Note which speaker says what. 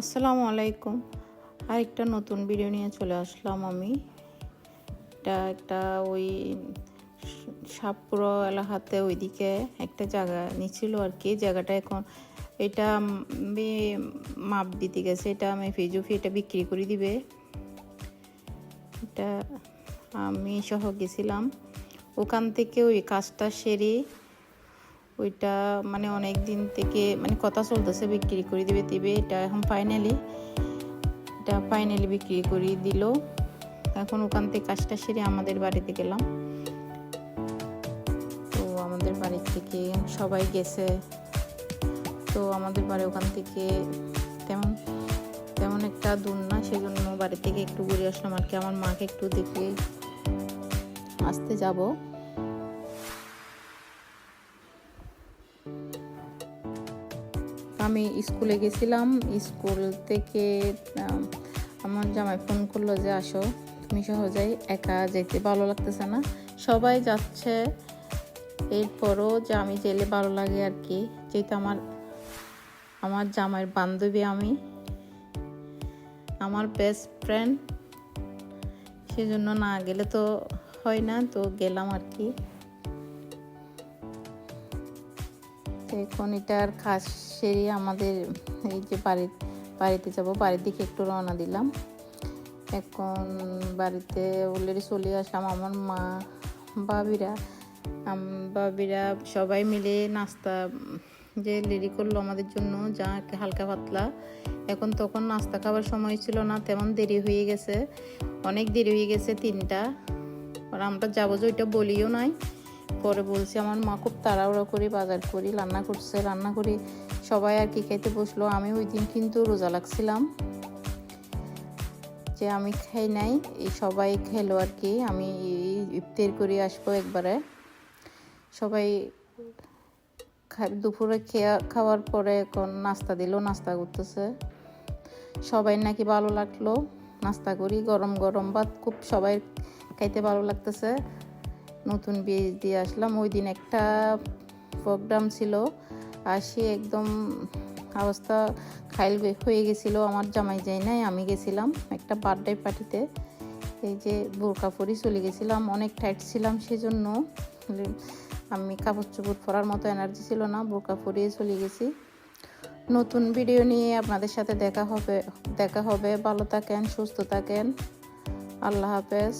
Speaker 1: আসসালামু আলাইকুম। আরেকটা নতুন ভিডিও নিয়ে চলে আসলাম আমি। এটা একটা ওই সাপুরো এলাকাতে ওইদিকে একটা জায়গা নিচ্ছিল আর কি। জায়গাটা এখন এটা মাপ দিতে গেছে। এটা আমি ফিজুফি এটা বিক্রি করে দিবে। এটা আমি সহ গেছিলাম। ওখান থেকে ওই কাজটা সেরে ওইটা মানে অনেক দিন থেকে মানে কথা চলতেছে, বিক্রি করে দিবে দিবে, এটা এখন ফাইনালি এটা ফাইনালি বিক্রি করে দিল। এখন ওখান থেকে কাজটা সেরে আমাদের বাড়িতে গেলাম। তো আমাদের বাড়ি থেকে সবাই গেছে। তো আমাদের বাড়ি ওখান থেকে তেমন তেমন একটা দূর না, সেজন্য বাড়ি থেকে একটু ঘুরে আসলাম আর কি। আমার মাকে একটু দেখে আসতে যাব। আমি স্কুলে গেছিলাম, স্কুল থেকে আমার জামাই ফোন করল যে আসো, তুমি সহজেই একা যেতে ভালো লাগতেছে না। সবাই যাচ্ছে, এরপরও যে আমি গেলে ভালো লাগে আর কি, যেহেতু আমার আমার জামাইয়ের বান্ধবী আমি, আমার বেস্ট ফ্রেন্ড সেজন্য না গেলে তো হয় না, তো গেলাম আর কি। এখন এটার খাস সেরে আমাদের এই যে বাড়ি, বাড়িতে যাব। বাড়ির দিকে একটু রওনা দিলাম। এখন বাড়িতে অলরেডি চলে আসলাম আমার মা, বাবিরা। বাবিরা সবাই মিলে নাস্তা যে রেডি করল আমাদের জন্য, যা হালকা পাতলা। এখন তখন নাস্তা খাবার সময় ছিল না, তেমন দেরি হয়ে গেছে। অনেক দেরি হয়ে গেছে তিনটা। আর আমরা যাব যে ওইটা বলিও নাই। পরে বলছি, আমার মা খুব তাড়াহুড়ো করে বাজার করি, রান্না করছে, রান্না করি সবাই আর কি খেতে বসল। আমি ওই দিন কিন্তু রোজা লাগছিলাম যে আমি খাই নাই, এই সবাই খেলো আর কি। আমি ইফতার করে আসব একবারে। সবাই দুপুরে খেয়া, খাওয়ার পরে এখন নাস্তা দিল, নাস্তা করতেছে। সবাই নাকি ভালো লাগল, নাস্তা করি, গরম গরম ভাত, খুব সবাই খাইতে ভালো লাগতেছে। নতুন বিয়ে দিয়ে আসলাম। ওই দিন একটা প্রোগ্রাম ছিল আসি একদম অবস্থা খাইল হয়ে গেছিল। আমার জামাই যাই নাই, আমি গেছিলাম একটা বার্থডে পার্টিতে এই যে বোরকা পরি চলে গেছিলাম, অনেক টাইট ছিলাম সেজন্য। আমি কাপড় চোপড় পরার মতো এনার্জি ছিল না, বোরকা পরিয়ে চলে গেছি। নতুন ভিডিও নিয়ে আপনাদের সাথে দেখা হবে দেখা হবে। ভালো থাকেন, সুস্থ থাকেন। আল্লাহ হাফেজ।